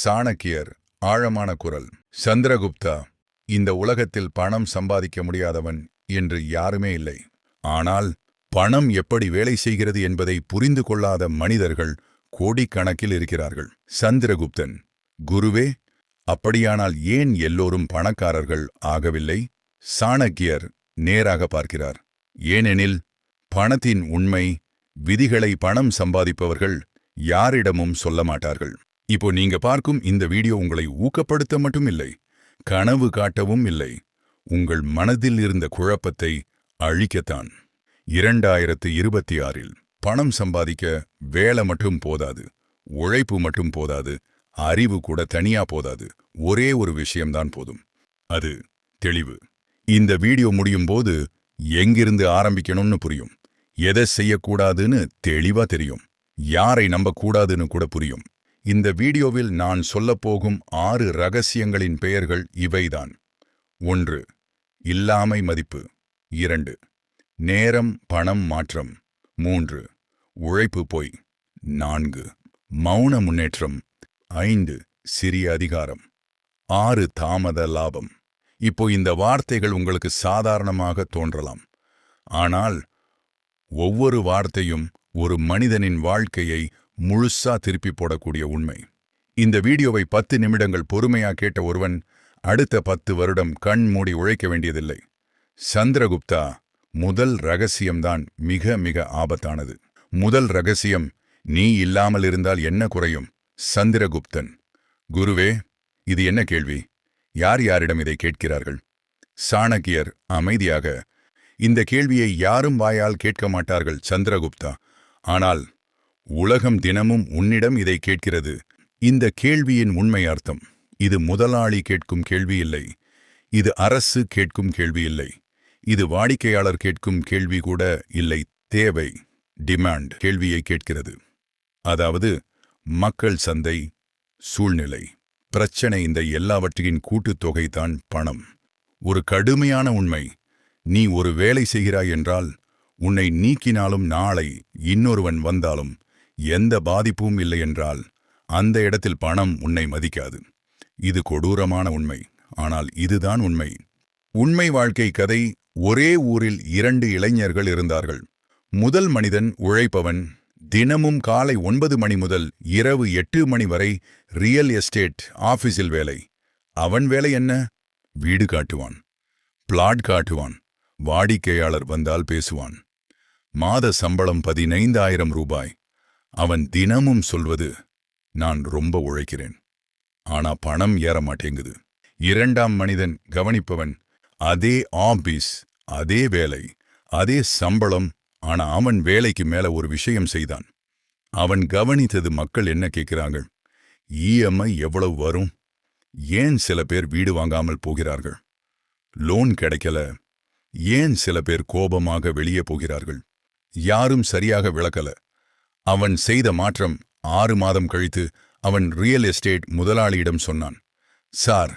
சாணக்கியர் ஆழமான குரல். சந்திரகுப்தா இந்த உலகத்தில் பணம் சம்பாதிக்க முடியாதவன் என்று யாருமே இல்லை. ஆனால் பணம் எப்படி வேலை செய்கிறது என்பதை புரிந்து கொள்ளாத மனிதர்கள் கோடிக்கணக்கில் இருக்கிறார்கள். சந்திரகுப்தன் குருவே அப்படியானால் ஏன் எல்லோரும் பணக்காரர்கள் ஆகவில்லை? சாணக்கியர் நேராக பார்க்கிறார். ஏனெனில் பணத்தின் உண்மை விதிகளை பணம் சம்பாதிப்பவர்கள் யாரிடமும் சொல்ல மாட்டார்கள். இப்போ நீங்க பார்க்கும் இந்த வீடியோ உங்களை ஊக்கப்படுத்த மட்டும் இல்லை கனவு காட்டவும் இல்லை. உங்கள் மனதில் இருந்த குழப்பத்தை அழிக்கத்தான். இரண்டாயிரத்து இருபத்தி ஆறில் பணம் சம்பாதிக்க வேலை மட்டும் போதாது உழைப்பு மட்டும் போதாது அறிவு கூட தனியா போதாது. ஒரே ஒரு விஷயம்தான் போதும். அது தெளிவு. இந்த வீடியோ முடியும் போது எங்கிருந்து ஆரம்பிக்கணும்னு புரியும். எதை செய்யக்கூடாதுன்னு தெளிவா தெரியும். யாரை நம்பக்கூடாதுன்னு கூட புரியும். இந்த வீடியோவில் நான் சொல்லப்போகும் ஆறு ரகசியங்களின் பெயர்கள் இவைதான். ஒன்று இல்லாமை மதிப்பு. இரண்டு நேரம் பணம் மாற்றம். மூன்று உழைப்பு பொய். நான்கு மௌன முன்னேற்றம். ஐந்து சிறிய அதிகாரம். ஆறு தாமத லாபம். இப்போ இந்த வார்த்தைகள் உங்களுக்கு சாதாரணமாக தோன்றலாம். ஆனால் ஒவ்வொரு வார்த்தையும் ஒரு மனிதனின் வாழ்க்கையை முழுசா திருப்பி போடக்கூடிய உண்மை. இந்த வீடியோவை பத்து நிமிடங்கள் பொறுமையா கேட்ட ஒருவன் அடுத்த பத்து வருடம் கண் மூடி உழைக்க வேண்டியதில்லை. சந்திரகுப்தா முதல் ரகசியம்தான் மிக மிக ஆபத்தானது. முதல் ரகசியம் நீ இல்லாமல் இருந்தால் என்ன குறையும்? சந்திரகுப்தன். குருவே இது என்ன கேள்வி? யார் யாரிடம் இதை கேட்கிறார்கள்? சாணக்கியர் அமைதியாக இந்த கேள்வியை யாரும் வாயால் கேட்க மாட்டார்கள் சந்திரகுப்தா. ஆனால் உலகம் தினமும் உன்னிடம் இதை கேட்கிறது. இந்த கேள்வியின் உண்மை அர்த்தம் இது முதலாளி கேட்கும் கேள்வி இல்லை இது அரசு கேட்கும் கேள்வி இல்லை இது வாடிக்கையாளர் கேட்கும் கேள்வி கூட இல்லை. தேவை டிமாண்ட் கேள்வியை கேட்கிறது. அதாவது மக்கள் சந்தை சூழ்நிலை பிரச்சனை இந்த எல்லாவற்றின் கூட்டுத்தொகைதான் பணம். ஒரு கடுமையான உண்மை நீ ஒரு வேலை செய்கிறாய் என்றால் உன்னை நீக்கினாலும் நாளை இன்னொருவன் வந்தாலும் எந்த பாதிப்பும் இல்லை என்றால் அந்த இடத்தில் பணம் உன்னை மதிக்காது. இது கொடூரமான உண்மை. ஆனால் இதுதான் உண்மை. உண்மை வாழ்க்கை கதை ஒரே ஊரில் இரண்டு இளைஞர்கள் இருந்தார்கள். முதல் மனிதன் உழைப்பவன். தினமும் காலை ஒன்பது மணி முதல் இரவு எட்டு மணி வரை ரியல் எஸ்டேட் ஆபீஸில் வேலை. அவன் வேலை என்ன? வீடு காட்டுவான். பிளாட் காட்டுவான். வாடிக்கையாளர் வந்தால் பேசுவான். மாத சம்பளம் பதினைந்தாயிரம் ரூபாய். அவன் தினமும் சொல்வது நான் ரொம்ப உழைக்கிறேன். ஆனா பணம் ஏற மாட்டேங்குது. இரண்டாம் மனிதன் கவனிப்பவன் அதே ஆபீஸ் அதே வேலை அதே சம்பளம் ஆனா அவன் வேலைக்கு மேல ஒரு விஷயம் செய்தான். அவன் கவனித்தது மக்கள் என்ன கேட்கிறாங்க இஎம்ஐ எவ்வளவு வரும்? ஏன் சில பேர் வீடு வாங்காமல் போகிறார்கள்? லோன் கிடைக்கல. ஏன் சில பேர் கோபமாக வெளியே போகிறார்கள்? யாரும் சரியாக விளக்கல. அவன் செய்த மாற்றம் ஆறு மாதம் கழித்து அவன் ரியல் எஸ்டேட் முதலாளியிடம் சொன்னான். சார்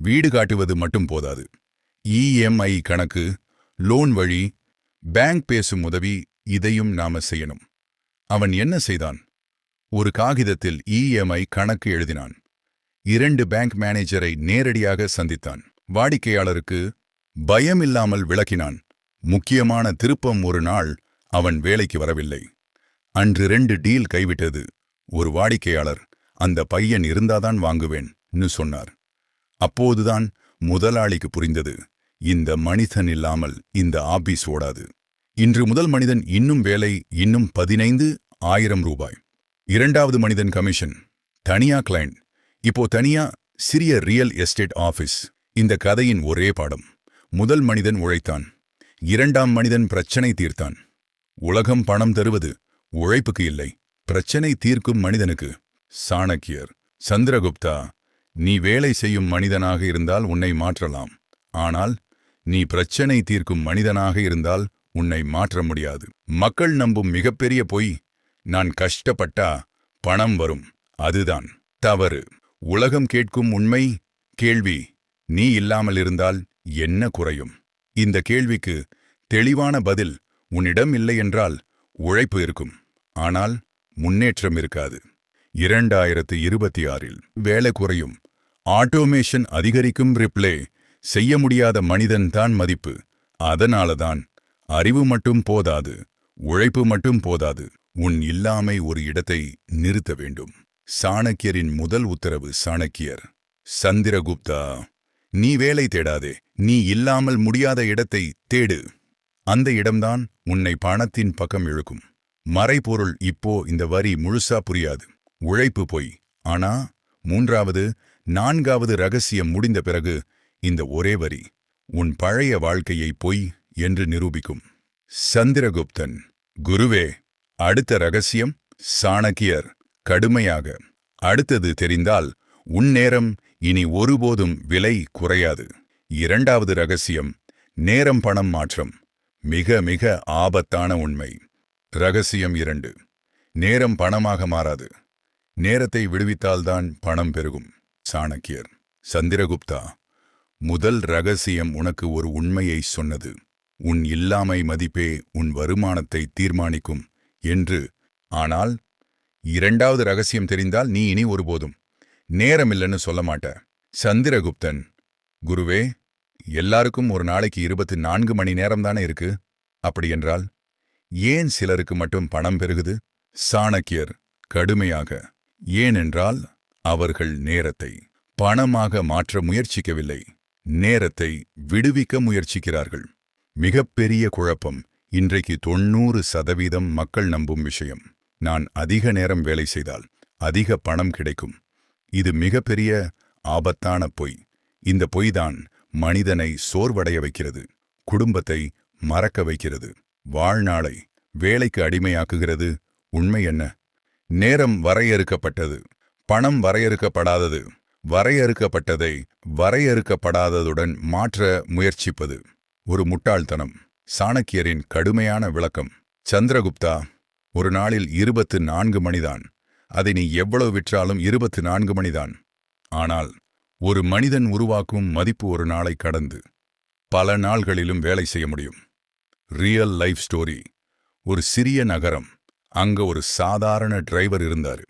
வீடு காட்டுவது மட்டும் போதாது. இஎம்ஐ கணக்கு லோன் வழி பேங்க் பேசும் உதவி இதையும் நாம செய்யணும். அவன் என்ன செய்தான்? ஒரு காகிதத்தில் இஎம்ஐ கணக்கு எழுதினான். இரண்டு பேங்க் மேனேஜரை நேரடியாக சந்தித்தான். வாடிக்கையாளருக்கு பயமில்லாமல் விளக்கினான். முக்கியமான திருப்பம் ஒரு நாள் அவன் வேலைக்கு வரவில்லை. அன்று ரெண்டு டீல் கைவிட்டது. ஒரு வாடிக்கையாளர் அந்த பையன் இருந்தாதான் வாங்குவேன்னு சொன்னார். அப்போதுதான் முதலாளிக்கு புரிந்தது. இந்த மனிதன் இல்லாமல் இந்த ஆபீஸ் ஓடாது. இன்று முதல் மனிதன் இன்னும் வேலை இன்னும் பதினைந்து ஆயிரம் ரூபாய். இரண்டாவது மனிதன் கமிஷன் தனியா கிளைண்ட் இப்போ தனியா சிறிய ரியல் எஸ்டேட் ஆபீஸ். இந்த கதையின் ஒரே பாடம். முதல் மனிதன் உழைத்தான். இரண்டாம் மனிதன் பிரச்சனை தீர்த்தான். உலகம் பணம் தருவது உழைப்புக்கு இல்லை. பிரச்சனை தீர்க்கும் மனிதனுக்கு. சாணக்கியர் சந்திரகுப்தா நீ வேலை செய்யும் மனிதனாக இருந்தால் உன்னை மாற்றலாம். ஆனால் நீ பிரச்சனை தீர்க்கும் மனிதனாக இருந்தால் உன்னை மாற்ற முடியாது. மக்கள் நம்பும் மிகப்பெரிய பொய் நான் கஷ்டப்பட்டா பணம் வரும். அதுதான் தவறு. உலகம் கேட்கும் உண்மை கேள்வி நீ இல்லாமல் இருந்தால் என்ன குறையும்? இந்த கேள்விக்கு தெளிவான பதில் உன்னிடம் இல்லை என்றால் உழைப்பு இருக்கும். ஆனால் முன்னேற்றம் இருக்காது. இரண்டாயிரத்து இருபத்தி ஆறில் வேலை குறையும். ஆட்டோமேஷன் அதிகரிக்கும் ரிப்ளே செய்ய முடியாத மனிதன் தான் மதிப்பு. அதனாலதான் அறிவு மட்டும் போதாது உழைப்பு மட்டும் போதாது உன் இல்லாமை ஒரு இடத்தை நிறுத்த வேண்டும். சாணக்கியரின் முதல் உத்தரவு சாணக்கியர். சந்திரகுப்தா நீ வேலை தேடாதே நீ இல்லாமல் முடியாத இடத்தை தேடு. அந்த இடம்தான் உன்னை பணத்தின் பக்கம் இழுக்கும். மறைபொருள் இப்போ இந்த வரி முழுசா புரியாது. உழைப்பு பொய். ஆனா மூன்றாவது நான்காவது ரகசியம் முடிந்த பிறகு இந்த ஒரே வரி உன் பழைய வாழ்க்கையை பொய் என்று நிரூபிக்கும். சந்திரகுப்தன் குருவே அடுத்த ரகசியம் சாணக்கியர் கடுமையாக. அடுத்தது தெரிந்தால் உன் நேரம் இனி ஒருபோதும் விலை குறையாது. இரண்டாவது ரகசியம் நேரம் பணம் மாற்றம். மிக மிக ஆபத்தான உண்மை. ரகசியம் இரண்டு. நேரம் பணமாக மாறாது. நேரத்தை விடுவித்தால்தான் பணம் பெருகும். சாணக்கியர். சந்திரகுப்தா முதல் ரகசியம் உனக்கு ஒரு உண்மையை சொன்னது. உன் இல்லாமை மதிப்பே உன் வருமானத்தை தீர்மானிக்கும் என்று. ஆனால் இரண்டாவது ரகசியம் தெரிந்தால் நீ இனி ஒருபோதும். நேரமில்லைன்னு சொல்ல மாட்ட. சந்திரகுப்தன் குருவே எல்லாருக்கும் ஒரு நாளைக்கு இருபத்தி நான்கு மணி நேரம் தானே இருக்கு அப்படியென்றால் ஏன் சிலருக்கு மட்டும் பணம் பெருகுது? சாணக்கியர் கடுமையாக. ஏனென்றால் அவர்கள் நேரத்தை பணமாக மாற்ற முயற்சிக்கவில்லை. நேரத்தை விடுவிக்க முயற்சிக்கிறார்கள். மிகப்பெரிய குழப்பம். இன்றைக்கு தொண்ணூறு சதவீதம் மக்கள் நம்பும் விஷயம். நான் அதிக நேரம் வேலை செய்தால் அதிக பணம் கிடைக்கும். இது மிகப்பெரிய ஆபத்தான பொய். இந்த பொய்தான் மனிதனை சோர்வடைய வைக்கிறது. குடும்பத்தை மறக்க வைக்கிறது. வாழ்நாளை வேலைக்கு அடிமையாக்குகிறது. உண்மை என்ன? நேரம் வரையறுக்கப்பட்டது. பணம் வரையறுக்கப்படாதது. வரையறுக்கப்பட்டதை வரையறுக்கப்படாததுடன் மாற்ற முயற்சிப்பது. ஒரு முட்டாள்தனம். சாணக்கியரின் கடுமையான விளக்கம். சந்திரகுப்தா ஒரு நாளில் இருபத்து நான்கு மணிதான். அதை நீ எவ்வளவு விற்றாலும் இருபத்து நான்கு மணிதான். ஆனால் ஒரு மனிதன் உருவாக்கும் மதிப்பு ஒரு நாளை கடந்து பல நாள்களிலும் வேலை செய்ய முடியும். ரியல் லைஃப் ஸ்டோரி ஒரு சிறிய நகரம். அங்க ஒரு சாதாரண டிரைவர் இருந்தாரு.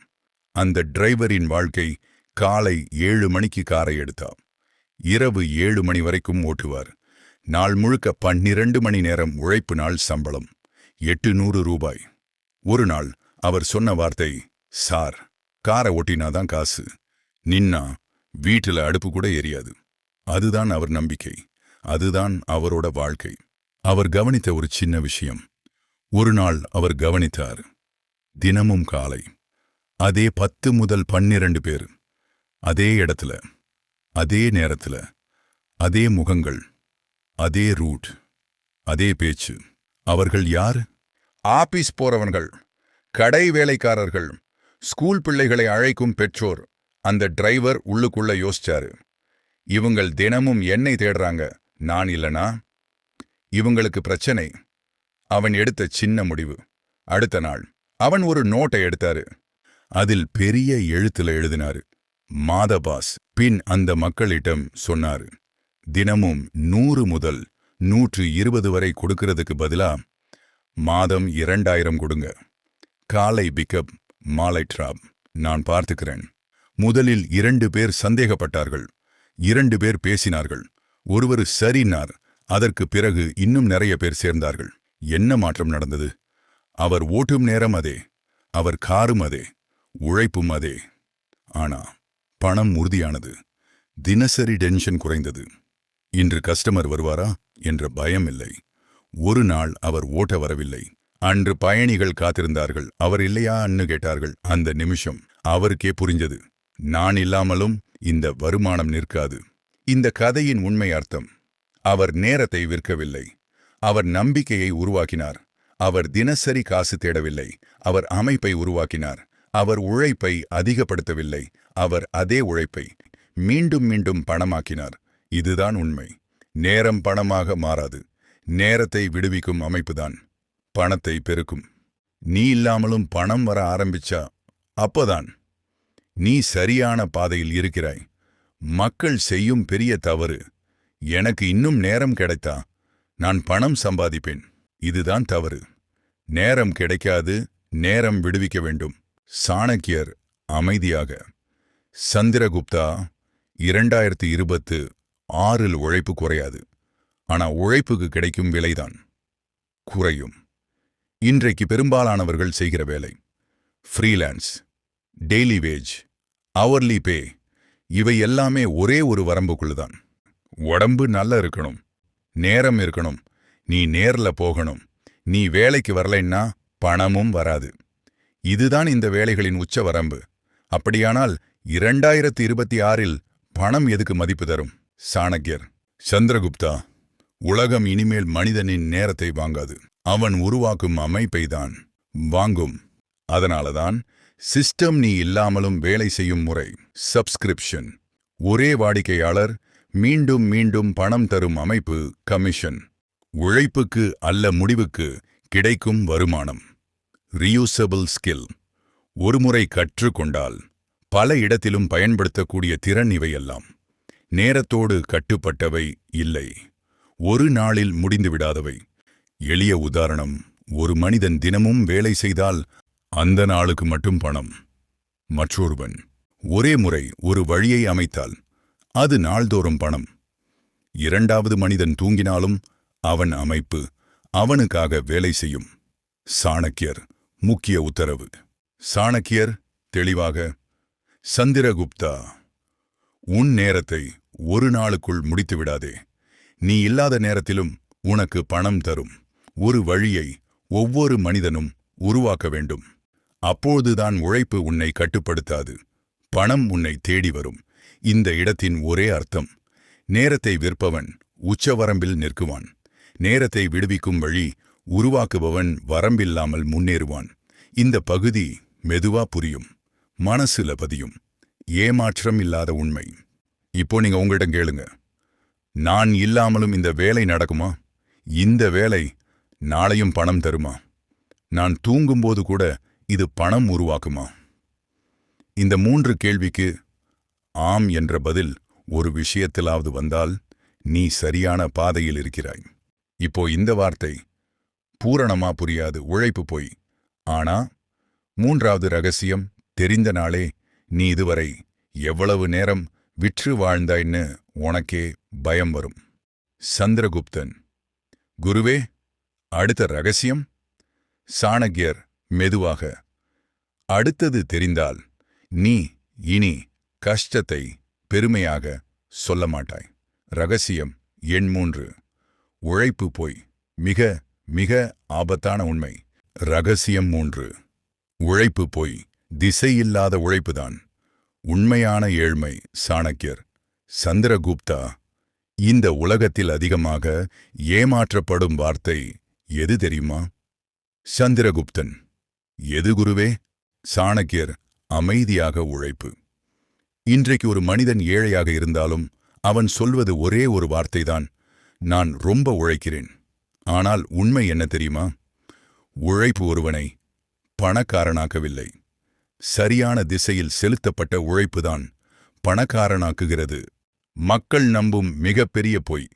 அந்த டிரைவரின் வாழ்க்கை காலை ஏழு மணிக்கு காரை எடுத்தா இரவு ஏழு மணி வரைக்கும் ஓட்டுவார். நாள் முழுக்க பன்னிரண்டு மணி நேரம் உழைப்பு நாள் சம்பளம். எட்டு நூறு ரூபாய். ஒரு நாள் அவர் சொன்ன வார்த்தை சார் காரை ஓட்டினாதான் காசு. நின்னா வீட்டுல அடுப்பு கூட எரியாது. அதுதான் அவர் நம்பிக்கை. அதுதான் அவரோட வாழ்க்கை. அவர் கவனித்த ஒரு சின்ன விஷயம். ஒரு நாள் அவர் கவனித்தார். தினமும் காலை. அதே பத்து முதல் பன்னிரண்டு பேர். அதே இடத்துல. அதே நேரத்துல. அதே முகங்கள். அதே ரூட் அதே பேச்சு. அவர்கள் யார்? ஆபீஸ் போறவர்கள். கடை வேலைக்காரர்கள். ஸ்கூல் பிள்ளைகளை அழைக்கும் பெற்றோர். அந்த டிரைவர் உள்ளுக்குள்ள யோசிச்சாரு. இவங்கள் தினமும் என்னை தேடுறாங்க. நான் இல்லனா? இவங்களுக்கு பிரச்சனை. அவன் எடுத்த சின்ன முடிவு. அடுத்த நாள் அவன் ஒரு நோட்டை எடுத்தாரு. அதில் பெரிய எழுத்துல எழுதினாரு. மாதபாஸ் பின் அந்த மக்களிடம் சொன்னாரு. தினமும் நூறு முதல் நூற்று இருபது வரை கொடுக்கறதுக்கு பதிலா மாதம் இரண்டாயிரம் கொடுங்க. காலை பிக்கப் மாலை ட்ராப் நான் பார்த்துக்கிறேன். முதலில் இரண்டு பேர் சந்தேகப்பட்டார்கள். இரண்டு பேர் பேசினார்கள். ஒருவர் சரினார் அதற்கு பிறகு இன்னும் நிறைய பேர் சேர்ந்தார்கள். என்ன மாற்றம் நடந்தது? அவர் ஓட்டும் நேரம் அதே அவர் காரும் அதே உழைப்பும் அதே. ஆனா பணம் உறுதியானது. தினசரி டென்ஷன் குறைந்தது. இன்று கஸ்டமர் வருவாரா? என்ற பயம் இல்லை. ஒரு நாள் அவர் ஓட்ட வரவில்லை. அன்று பயணிகள் காத்திருந்தார்கள். அவர் இல்லையா? அன்னு கேட்டார்கள். அந்த நிமிஷம் அவருக்கே புரிஞ்சது. நான் இல்லாமலும் இந்த வருமானம் நிற்காது. இந்த கதையின் உண்மை அர்த்தம் அவர் நேரத்தை விற்கவில்லை. அவர் நம்பிக்கையை உருவாக்கினார். அவர் தினசரி காசு தேடவில்லை. அவர் அமைப்பை உருவாக்கினார். அவர் உழைப்பை அதிகப்படுத்தவில்லை. அவர் அதே உழைப்பை மீண்டும் மீண்டும் பணமாக்கினார். இதுதான் உண்மை. நேரம் பணமாக மாறாது. நேரத்தை விடுவிக்கும் அமைப்புதான். பணத்தை பெருக்கும். நீ இல்லாமலும் பணம் வர ஆரம்பிச்சா அப்போதான். நீ சரியான பாதையில் இருக்கிறாய். மக்கள் செய்யும் பெரிய தவறு. எனக்கு இன்னும் நேரம் கிடைத்தா நான் பணம் சம்பாதிப்பேன். இதுதான் தவறு. நேரம் கிடைக்காது நேரம் விடுவிக்க வேண்டும். சாணக்கியர் அமைதியாக. சந்திரகுப்தா இரண்டாயிரத்தி இருபத்து ஆறில் உழைப்பு குறையாது. ஆனா உழைப்புக்கு கிடைக்கும் விலைதான். குறையும். இன்றைக்கு பெரும்பாலானவர்கள் செய்கிற வேலை. Freelance daily wage hourly pay இவை எல்லாமே ஒரே ஒரு வரம்புக்குள்ளதான் உடம்பு நல்லா இருக்கணும். நேரம் இருக்கணும். நீ நேர்ல போகணும். நீ வேலைக்கு வரலைன்னா பணமும் வராது. இதுதான் இந்த வேலைகளின் உச்ச வரம்பு அப்படியானால் இரண்டாயிரத்தி இருபத்தி ஆறில் பணம் எதுக்கு மதிப்பு தரும்? சாணக்கியர் சந்திரகுப்தா உலகம் இனிமேல் மனிதனின் நேரத்தை வாங்காது. அவன் உருவாக்கும் அமைப்பை தான் வாங்கும். அதனாலதான் சிஸ்டம் நீ இல்லாமலும் வேலை செய்யும் முறை. சப்ஸ்கிரிப்ஷன். ஒரே வாடிக்கையாளர் மீண்டும் மீண்டும் பணம் தரும் அமைப்பு கமிஷன். உழைப்புக்கு அல்ல முடிவுக்கு கிடைக்கும் வருமானம். ரியூசபிள் ஸ்கில் ஒருமுறை கற்றுக்கொண்டால் பல இடத்திலும் பயன்படுத்தக்கூடிய திறன் இவையெல்லாம். நேரத்தோடு கட்டுப்பட்டவை இல்லை. ஒரு நாளில் முடிந்துவிடாதவை எளிய உதாரணம் ஒரு மனிதன் தினமும் வேலை செய்தால் அந்த நாளுக்கு மட்டும் பணம். மற்றொருவன் ஒரே முறை ஒரு வழியை அமைத்தால் அது நாள்தோறும் பணம். இரண்டாவது மனிதன் தூங்கினாலும் அவன் அமைப்பு அவனுக்காக வேலை செய்யும். சாணக்கியர் முக்கிய உத்தரவு. சாணக்கியர் தெளிவாக சந்திரகுப்தா உன் நேரத்தை ஒரு நாளுக்குள் முடித்து விடாதே. நீ இல்லாத நேரத்திலும் உனக்கு பணம் தரும். ஒரு வழியை ஒவ்வொரு மனிதனும் உருவாக்க வேண்டும். அப்போதுதான் உழைப்பு உன்னை கட்டுப்படுத்தாது. பணம் உன்னை தேடி வரும். இந்த இடத்தின் ஒரே அர்த்தம். நேரத்தை விற்பவன் உச்சவரம்பில் நிற்குவான். நேரத்தை விடுவிக்கும் வழி உருவாக்குபவன் வரம்பில்லாமல் முன்னேறுவான். இந்த பகுதி மெதுவா புரியும். மனசுல பதியும். ஏமாற்றம் இல்லாத உண்மை. இப்போ நீங்க உங்கள்கிட்ட கேளுங்க. நான் இல்லாமலும் இந்த வேலை நடக்குமா? இந்த வேலை நாளையும் பணம் தருமா? நான் தூங்கும்போது கூட இது பணம் உருவாக்குமா? இந்த மூன்று கேள்விக்கு ஆம் என்ற பதில் ஒரு விஷயத்திலாவது வந்தால் நீ சரியான பாதையில் இருக்கிறாய். இப்போ இந்த வார்த்தை பூரணமா புரியாது உழைப்பு போய். ஆனா மூன்றாவது ரகசியம் தெரிந்த நாளே நீ இதுவரை எவ்வளவு நேரம் விற்று வாழ்ந்தாய்ன்னு உனக்கே பயம் வரும். சந்திரகுப்தன் குருவே அடுத்த ரகசியம்? சாணக்கியர் மெதுவாக அடுத்தது தெரிந்தால் நீ இனி கஷ்டத்தை பெருமையாக சொல்ல மாட்டாய். ரகசியம் எண் மூன்று. உழைப்பு போய் மிக மிக ஆபத்தான உண்மை. ரகசியம் மூன்று. உழைப்பு போய் திசையில்லாத உழைப்புதான். உண்மையான ஏழ்மை சாணக்கியர். சந்திரகுப்தா இந்த உலகத்தில் அதிகமாக ஏமாற்றப்படும் வார்த்தை எது தெரியுமா? சந்திரகுப்தன். எது குருவே? சாணக்கியர் அமைதியாக உழைப்பு. இன்றைக்கு ஒரு மனிதன் ஏழையாக இருந்தாலும் அவன் சொல்வது ஒரே ஒரு வார்த்தைதான் நான் ரொம்ப உழைக்கிறேன். ஆனால் உண்மை என்ன தெரியுமா? உழைப்பு ஒருவனை பணக்காரனாக்கவில்லை. சரியான திசையில் செலுத்தப்பட்ட உழைப்புதான் பணக்காரனாக்குகிறது. மக்கள் நம்பும் மிகப்பெரிய பொய்.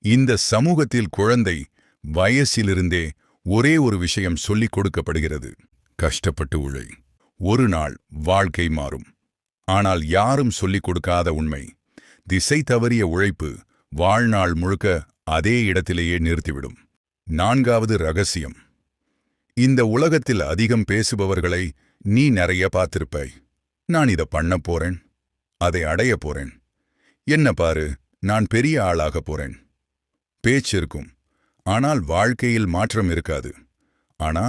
இந்த சமூகத்தில் குழந்தை வயசிலிருந்தே ஒரே ஒரு விஷயம் சொல்லிக் கொடுக்கப்படுகிறது. கஷ்டப்பட்டு உழை. ஒரு நாள் வாழ்க்கை மாறும். ஆனால் யாரும் சொல்லிக் கொடுக்காத உண்மை. திசை தவறிய உழைப்பு வாழ்நாள் முழுக்க அதே இடத்திலேயே நிறுத்திவிடும். நான்காவது ரகசியம். இந்த உலகத்தில் அதிகம் பேசுபவர்களை நீ நிறைய பார்த்திருப்பாய். நான் இதை பண்ண போறேன். அதை அடைய போறேன். என்ன பாரு நான் பெரிய ஆளாக போறேன். பேச்சு இருக்கும். ஆனால் வாழ்க்கையில் மாற்றம் இருக்காது. ஆனா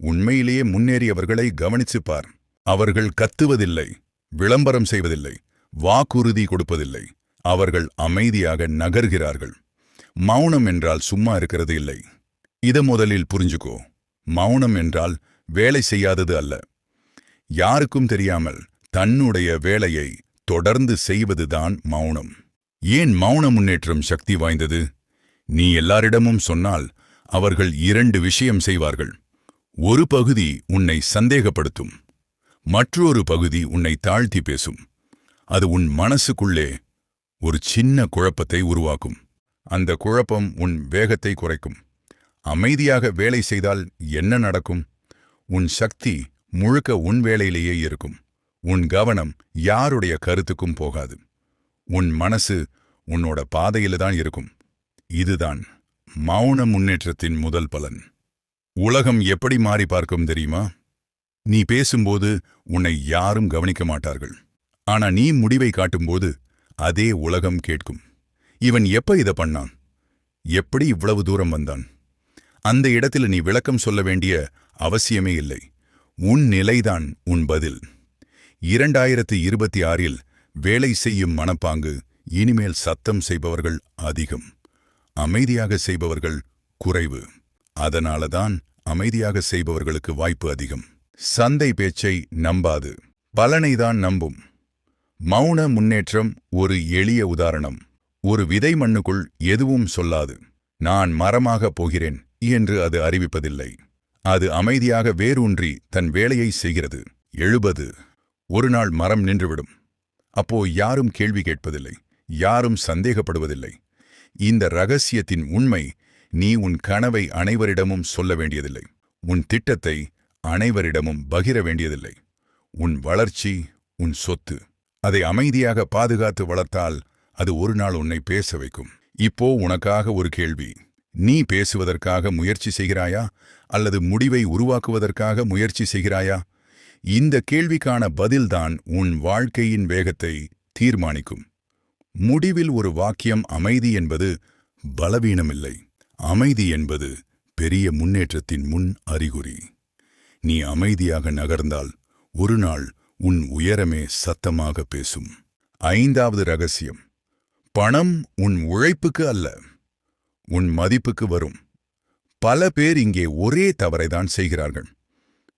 உண்மையிலேயே முன்னேறியவர்களை கவனிச்சுப்பார் அவர்கள் கத்துவதில்லை. விளம்பரம் செய்வதில்லை வாக்குறுதி கொடுப்பதில்லை. அவர்கள் அமைதியாக நகர்கிறார்கள். மௌனம் என்றால் சும்மா இருக்கிறது இல்லை. இத முதலில் புரிஞ்சுக்கோ. மௌனம் என்றால் வேலை செய்யாதது அல்ல. யாருக்கும் தெரியாமல் தன்னுடைய வேலையை தொடர்ந்து செய்வதுதான் மௌனம். ஏன் மௌன முன்னேற்றம் சக்தி வாய்ந்தது? நீ எல்லாரிடமும் சொன்னால் அவர்கள் இரண்டு விஷயம் செய்வார்கள். ஒரு பகுதி உன்னை சந்தேகப்படுத்தும். மற்றொரு பகுதி உன்னை தாழ்த்தி பேசும். அது உன் மனசுக்குள்ளே ஒரு சின்ன குழப்பத்தை உருவாக்கும். அந்த குழப்பம் உன் வேகத்தை குறைக்கும். அமைதியாக வேலை செய்தால் என்ன நடக்கும்? உன் சக்தி முழுக்க உன் வேலையிலேயே இருக்கும். உன் கவனம் யாருடைய கருத்துக்கும் போகாது. உன் மனசு உன்னோட பாதையில தான் இருக்கும். இதுதான் மௌன முன்னேற்றத்தின் முதல் பலன். உலகம் எப்படி மாறி பார்க்கும் தெரியுமா? நீ பேசும்போது உன்னை யாரும் கவனிக்க மாட்டார்கள். ஆனா நீ முடிவை காட்டும்போது அதே உலகம் கேட்கும். இவன் எப்ப இதை பண்ணான்? எப்படி இவ்வளவு தூரம் வந்தான்? அந்த இடத்தில் நீ விளக்கம் சொல்ல வேண்டிய அவசியமே இல்லை. உன் நிலைதான் உன் பதில். இரண்டாயிரத்து இருபத்தி ஆறில் வேலை செய்யும் மனப்பாங்கு இனிமேல் சத்தம் செய்பவர்கள் அதிகம். அமைதியாக செய்பவர்கள் குறைவு. அதனாலதான் அமைதியாக செய்பவர்களுக்கு வாய்ப்பு அதிகம். சந்தை பேச்சை நம்பாது. பலனைதான் நம்பும். மௌன முன்னேற்றம் ஒரு எளிய உதாரணம். ஒரு விதை மண்ணுக்குள் எதுவும் சொல்லாது. நான் மரமாகப் போகிறேன் என்று அது அறிவிப்பதில்லை. அது அமைதியாக வேரூன்றி தன் வேலையை செய்கிறது. எழுபது. ஒரு நாள் மரம் நின்றுவிடும். அப்போ யாரும் கேள்வி கேட்பதில்லை. யாரும் சந்தேகப்படுவதில்லை. இந்த ரகசியத்தின் உண்மை நீ உன் கனவை அனைவரிடமும் சொல்ல வேண்டியதில்லை. உன் திட்டத்தை அனைவரிடமும் பகிர வேண்டியதில்லை. உன் வளர்ச்சி உன் சொத்து அதை அமைதியாக பாதுகாத்து வளர்த்தால் அது ஒரு நாள் உன்னை பேச வைக்கும். இப்போ உனக்காக ஒரு கேள்வி. நீ பேசுவதற்காக முயற்சி செய்கிறாயா? அல்லது முடிவை உருவாக்குவதற்காக முயற்சி செய்கிறாயா? இந்த கேள்விக்கான பதில்தான் உன் வாழ்க்கையின் வேகத்தை தீர்மானிக்கும். முடிவில் ஒரு வாக்கியம் அமைதி என்பது பலவீனமில்லை. அமைதி என்பது பெரிய முன்னேற்றத்தின் முன் அறிகுறி. நீ அமைதியாக நகர்ந்தால் ஒரு நாள் உன் உயரமே சத்தமாக பேசும். ஐந்தாவது ரகசியம். பணம் உன் உழைப்புக்கு அல்ல உன் மதிப்புக்கு வரும். பல பேர் இங்கே ஒரே தவறைதான் செய்கிறார்கள்.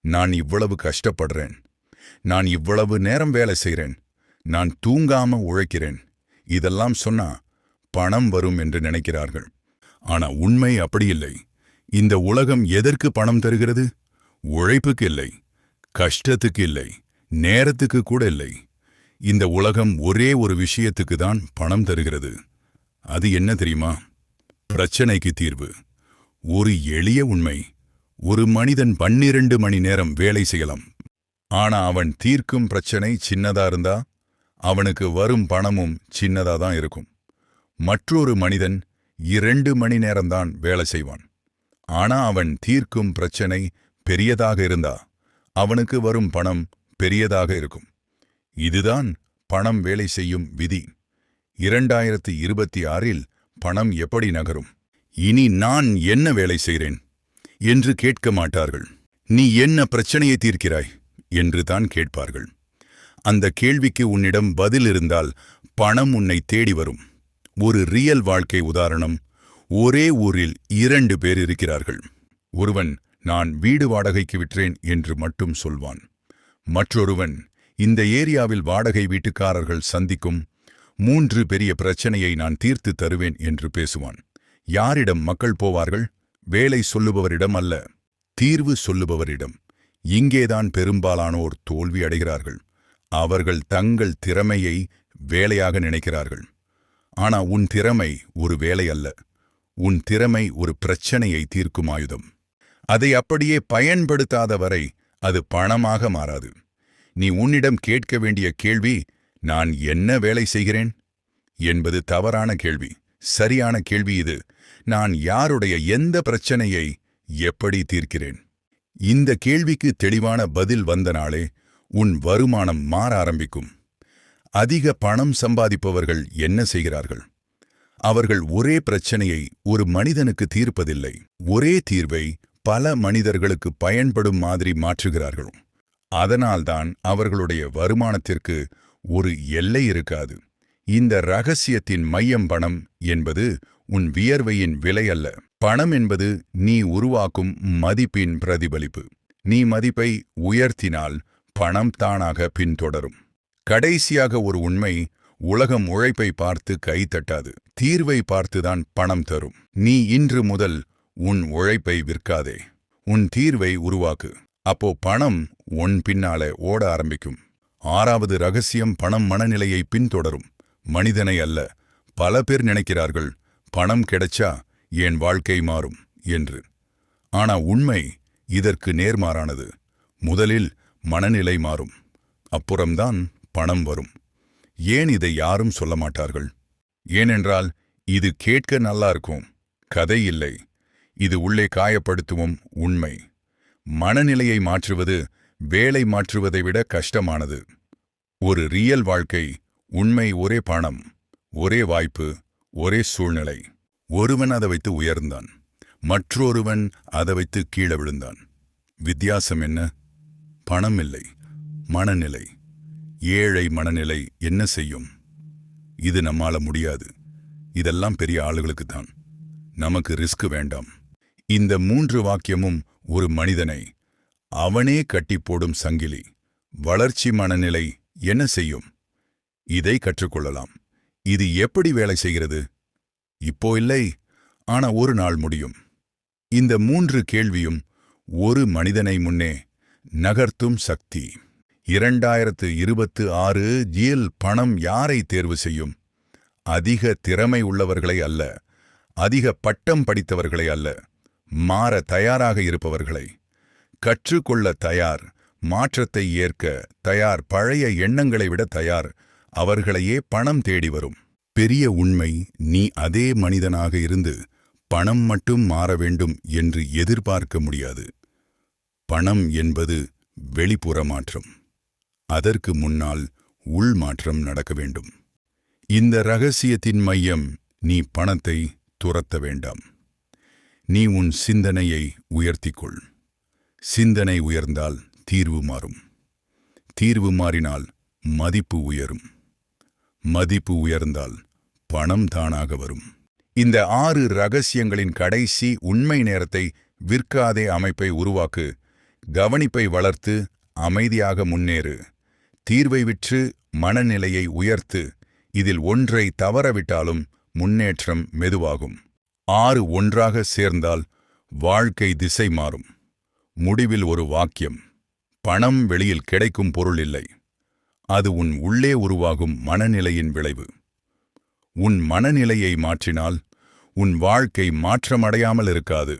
நான் இவ்வளவு கஷ்டப்படுறேன் நான் இவ்வளவு நேரம் வேலை செய்கிறேன் நான் தூங்காம உழைக்கிறேன். இதெல்லாம் சொன்னா பணம் வரும் என்று நினைக்கிறார்கள். ஆனா உண்மை அப்படியில்லை இந்த உலகம் எதற்கு பணம் தருகிறது? உழைப்புக்கு இல்லை கஷ்டத்துக்கு இல்லை நேரத்துக்கு கூட இல்லை. இந்த உலகம் ஒரே ஒரு விஷயத்துக்கு தான் பணம் தருகிறது. அது என்ன தெரியுமா? பிரச்சனைக்கு தீர்வு. ஒரு எளிய உண்மை. ஒரு மனிதன் பன்னிரண்டு மணி நேரம் வேலை செய்யலாம். ஆனா அவன் தீர்க்கும் பிரச்சனை சின்னதா இருந்தா அவனுக்கு வரும் பணமும் சின்னதா தான் இருக்கும். மற்றொரு மனிதன் இரண்டு மணி நேரம்தான் வேலை செய்வான். ஆனா அவன் தீர்க்கும் பிரச்சனை பெரியதாக இருந்தா அவனுக்கு வரும் பணம் பெரியதாக இருக்கும். இதுதான் பணம் வேலை செய்யும் விதி. இரண்டாயிரத்தி இருபத்தி ஆறில் பணம் எப்படி நகரும்? இனி நான் என்ன வேலை செய்கிறேன்? என்று கேட்க மாட்டார்கள். நீ என்ன பிரச்சனையை தீர்க்கிறாய்? என்று தான் கேட்பார்கள். அந்த கேள்விக்கு உன்னிடம் பதில் இருந்தால் பணம் உன்னை தேடி வரும். ஒரு ரியல் வாழ்க்கை உதாரணம். ஒரே ஊரில் இரண்டு பேர் இருக்கிறார்கள். ஒருவன் நான் வீடு வாடகைக்கு விற்றேன் என்று மட்டும் சொல்வான். மற்றொருவன் இந்த ஏரியாவில் வாடகை வீட்டுக்காரர்கள் சந்திக்கும் மூன்று பெரிய பிரச்சனையை நான் தீர்த்து தருவேன் என்று பேசுவான். யாரிடம் மக்கள் போவார்கள்? வேலை சொல்லுபவரிடம் அல்ல தீர்வு சொல்லுபவரிடம். இங்கேதான் பெரும்பாலானோர் தோல்வி அடைகிறார்கள். அவர்கள் தங்கள் திறமையை வேலையாக நினைக்கிறார்கள். ஆனா உன் திறமை ஒரு வேலை அல்ல உன் திறமை ஒரு பிரச்சனையை தீர்க்கும் ஆயுதம். அதை அப்படியே பயன்படுத்தாத வரை அது பணமாக மாறாது. நீ உன்னிடம் கேட்க வேண்டிய கேள்வி நான் என்ன வேலை செய்கிறேன்? என்பது தவறான கேள்வி. சரியான கேள்வி இது. நான் யாருடைய எந்த பிரச்சனையை எப்படி தீர்க்கிறேன்? இந்த கேள்விக்கு தெளிவான பதில் வந்த நாளே உன் வருமானம் மாற ஆரம்பிக்கும். அதிக பணம் சம்பாதிப்பவர்கள் என்ன செய்கிறார்கள்? அவர்கள் ஒரே பிரச்சனையை ஒரு மனிதனுக்கு தீர்ப்பதில்லை. ஒரே தீர்வை பல மனிதர்களுக்கு பயன்படும் மாதிரி மாற்றுகிறார்களும். அதனால்தான் அவர்களுடைய வருமானத்திற்கு ஒரு எல்லை இருக்காது. இந்த ரகசியத்தின் மையம் பணம் என்பது உன் வியர்வையின் விலை அல்ல. பணம் என்பது நீ உருவாக்கும் மதிப்பின் பிரதிபலிப்பு. நீ மதிப்பை உயர்த்தினால் பணம் தானாக பின்தொடரும். கடைசியாக ஒரு உண்மை உலகம் உழைப்பை பார்த்து கைத்தட்டாது தீர்வை பார்த்துதான் பணம் தரும். நீ இன்று முதல் உன் உழைப்பை விற்காதே. உன் தீர்வை உருவாக்கு. அப்போ பணம் உன் பின்னாலே ஓட ஆரம்பிக்கும். ஆறாவது ரகசியம் பணம் மனநிலையை பின்தொடரும். மனிதனை அல்ல பல பேர் நினைக்கிறார்கள் பணம் கிடைச்சா என் வாழ்க்கை மாறும் என்று. ஆனா உண்மை இதற்கு நேர்மாறானது. முதலில் மனநிலை மாறும். அப்புறம்தான் பணம் வரும். ஏன் இதை யாரும் சொல்ல மாட்டார்கள்? ஏனென்றால் இது கேட்க நல்லா இருக்கும். கதை இல்லை. இது உள்ளே காயப்படுத்துவும் உண்மை. மனநிலையை மாற்றுவது வேலை மாற்றுவதை விட கஷ்டமானது. ஒரு ரியல் வாழ்க்கை உண்மை ஒரே பணம் ஒரே வாய்ப்பு ஒரே சூழ்நிலை. ஒருவன் அதை வைத்து உயர்ந்தான். மற்றொருவன் அதை வைத்து கீழே விழுந்தான். வித்தியாசம் என்ன? பணம் இல்லை மனநிலை. ஏழை மனநிலை என்ன செய்யும்? இது நம்மால முடியாது. இதெல்லாம் பெரிய ஆளுகளுக்கு தான் நமக்கு ரிஸ்க் வேண்டாம். இந்த மூன்று வாக்கியமும் ஒரு மனிதனை அவனே கட்டி போடும் சங்கிலி வளர்ச்சி மனநிலை என்ன செய்யும்? இதை கற்றுக்கொள்ளலாம். இது எப்படி வேலை செய்கிறது? இப்போ இல்லை ஆனா ஒரு நாள் முடியும். இந்த மூன்று கேள்வியும் ஒரு மனிதனை முன்னே நகர்த்தும் சக்தி. இரண்டாயிரத்து இருபத்து ஆறு ஜியில் பணம் யாரை தேர்வு செய்யும்? அதிக திறமை உள்ளவர்களை அல்ல அதிக பட்டம் படித்தவர்களை அல்ல. மாற தயாராக இருப்பவர்களை. கற்றுக்கொள்ள தயார் மாற்றத்தை ஏற்க தயார் பழைய எண்ணங்களை விட தயார் அவர்களையே பணம் தேடி வரும். பெரிய உண்மை நீ அதே மனிதனாக இருந்து பணம் மட்டும் மாற வேண்டும் என்று எதிர்பார்க்க முடியாது. பணம் என்பது வெளிப்புற மாற்றம். அதற்கு முன்னால் உள் மாற்றம் நடக்க வேண்டும். இந்த ரகசியத்தின் மையம் நீ பணத்தை துரத்த வேண்டாம். நீ உன் சிந்தனையை உயர்த்திக்கொள். சிந்தனை உயர்ந்தால் தீர்வு மாறும். தீர்வு மாறினால் மதிப்பு உயரும். மதிப்பு உயர்ந்தால் பணம் தானாக வரும். இந்த ஆறு ரகசியங்களின் கடைசி உண்மை நேரத்தை விற்காதே அமைப்பை உருவாக்கு. கவனிப்பை வளர்த்து அமைதியாக முன்னேறு. தீர்வை விற்று மனநிலையை உயர்த்து. இதில் ஒன்றை தவறவிட்டாலும் முன்னேற்றம் மெதுவாகும். ஆறு ஒன்றாக சேர்ந்தால் வாழ்க்கை திசை மாறும். முடிவில் ஒரு வாக்கியம் பணம் வெளியில் கிடைக்கும் பொருள் இல்லை. அது உன் உள்ளே உருவாகும் மனநிலையின் விளைவு. உன் மனநிலையை மாற்றினால் உன் வாழ்க்கை மாற்றமடையாமல் இருக்காது.